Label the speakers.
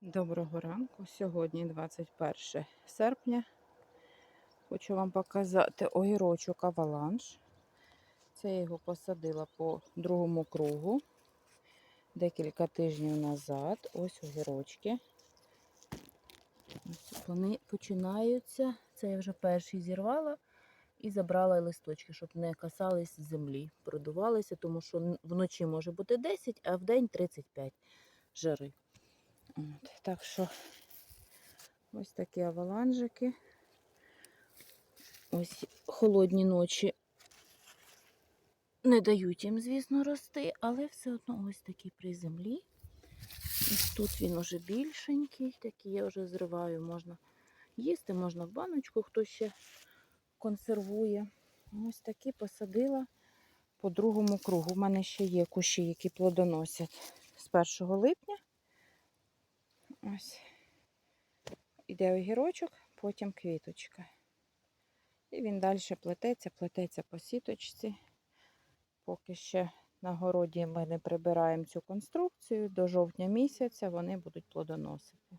Speaker 1: Доброго ранку. Сьогодні 21 серпня. Хочу вам показати огірочок аваланж. Це я його посадила по другому кругу декілька тижнів назад. Ось огірочки. Вони починаються. Це я вже перший зірвала і забрала листочки, щоб не касались землі. Продувалися, тому що вночі може бути 10, а вдень 35 жари. От, так що ось такі аваланжики. Ось холодні ночі не дають їм, звісно, рости, але все одно ось такі при землі. Ось тут він уже більшенький, такий я вже зриваю, можна їсти, можна в баночку, хто ще консервує. Ось такі посадила по другому кругу. У мене ще є кущі, які плодоносять з 1 липня. Ось. Іде огірочок, потім квіточка. І він далі плететься, плететься по сіточці. Поки ще на городі ми не прибираємо цю конструкцію, до жовтня місяця вони будуть плодоносити.